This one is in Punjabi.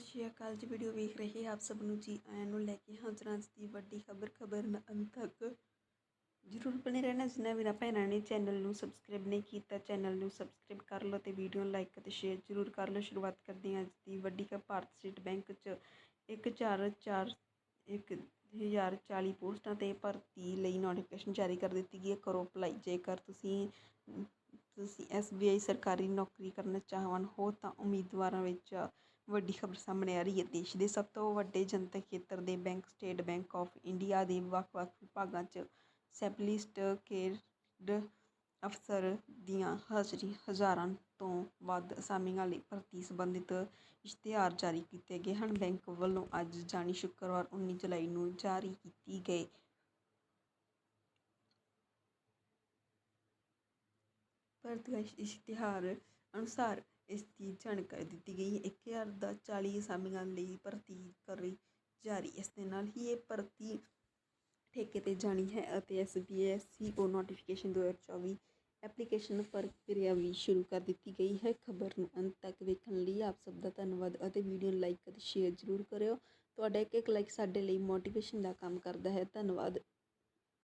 ਸ਼੍ਰੀ ਅਕਾਲ ਜੀ ਵੀਡੀਓ ਵੇਖ ਰਹੇ ਆਪ ਸਭ ਨੂੰ ਜੀ, ਆਇਆਂ ਨੂੰ ਲੈ ਕੇ ਹਾਜ਼ਰ ਹਾਂ ਅੱਜ ਦੀ ਵੱਡੀ ਖਬਰ ਖਬਰ ਨ ਅੰਤ ਤੱਕ। ਜ਼ਰੂਰ ਬਣੇ ਰਹਿਣਾ ਜਿਨ੍ਹਾਂ ਵੀਰਾਂ ਭੈਣਾਂ ਨੇ ਚੈਨਲ ਨੂੰ ਸਬਸਕ੍ਰਾਈਬ ਨਹੀਂ ਕੀਤਾ ਚੈਨਲ ਨੂੰ ਸਬਸਕ੍ਰਾਈਬ ਕਰ ਲਓ ਤੇ ਵੀਡੀਓ ਨੂੰ ਲਾਈਕ ਅਤੇ ਸ਼ੇਅਰ ਜ਼ਰੂਰ ਕਰ ਲਓ। ਸ਼ੁਰੂਆਤ ਕਰਦੇ ਹਾਂ ਅੱਜ ਦੀ ਵੱਡੀ ਖਬਰ, ਭਾਰਤ ਸਟੇਟ ਬੈਂਕ 'ਚ ਇੱਕ ਚਾਰ ਚਾਰ ਇੱਕ ਹਜ਼ਾਰ ਚਾਲੀ ਪੋਸਟਾਂ 'ਤੇ ਭਰਤੀ ਲਈ ਨੋਟੀਫਿਕੇਸ਼ਨ ਜਾਰੀ ਕਰ ਦਿੱਤੀ ਗਈ ਹੈ। ਕਰੋ ਅਪਲਾਈ ਜੇਕਰ ਤੁਸੀਂ ਤੁਸੀਂ ਐਸ ਬੀ ਆਈ ਸਰਕਾਰੀ ਨੌਕਰੀ ਕਰਨਾ ਚਾਹਵਾਨ ਹੋ ਤਾਂ ਉਮੀਦਵਾਰਾਂ ਵਿੱਚ ਵੱਡੀ ਖਬਰ ਸਾਹਮਣੇ ਆ ਰਹੀ ਹੈ। ਦੇਸ਼ ਦੇ ਸਭ ਤੋਂ ਵੱਡੇ ਜਨਤਕ ਖੇਤਰ ਦੇ bank, state bank of India ਦੇ ਵੱਖ-ਵੱਖ ਵਿਭਾਗਾਂ 'ਚ ਸੈਪਲਿਸਟ ਕੇਡ ਅਫਸਰ ਦੀਆਂ ਹਾਜ਼ਰੀ ਹਜ਼ਾਰਾਂ ਤੋਂ ਵੱਧ ਅਸਾਮੀਆਂ ਲਈ ਭਰਤੀ ਸੰਬੰਧਿਤ ਇਸ਼ਤਿਹਾਰ ਜਾਰੀ ਕੀਤੇ ਗਏ ਹਨ। ਬੈਂਕ ਵੱਲੋਂ ਅੱਜ ਜਾਣੀ ਸ਼ੁੱਕਰਵਾਰ 19 ਜੁਲਾਈ ਨੂੰ ਜਾਰੀ ਕੀਤੀ ਗਏ ਭਰਤੀ ਇਸ਼ਤਿਹਾਰ ਅਨੁਸਾਰ ਇਸ ਦੀ ਜਾਣਕਾਰੀ ਦਿੱਤੀ ਗਈ। ਹੈ ਇੱਕ ਹਜ਼ਾਰ ਦਾ ਚਾਲੀ ਅਸਾਮੀਆਂ ਲਈ ਭਰਤੀ ਕਰੀ ਜਾਰੀ ਇਸ ਦੇ ਨਾਲ ਹੀ ਇਹ ਭਰਤੀ ਠੇਕੇ 'ਤੇ ਜਾਣੀ ਹੈ ਅਤੇ S B S C O notification 2024 application ਪ੍ਰਕਿਰਿਆ ਵੀ ਸ਼ੁਰੂ ਕਰ ਦਿੱਤੀ ਗਈ ਹੈ। ਖਬਰ ਨੂੰ ਅੰਤ ਤੱਕ ਵੇਖਣ ਲਈ ਆਪ ਸਭ ਦਾ ਧੰਨਵਾਦ ਅਤੇ ਵੀਡੀਓ ਨੂੰ ਲਾਈਕ ਅਤੇ ਸ਼ੇਅਰ ਜ਼ਰੂਰ ਕਰਿਓ। ਤੁਹਾਡਾ ਇੱਕ ਇੱਕ ਲਾਈਕ ਸਾਡੇ ਲਈ ਮੋਟੀਵੇਸ਼ਨ ਦਾ ਕੰਮ ਕਰਦਾ ਹੈ। ਧੰਨਵਾਦ।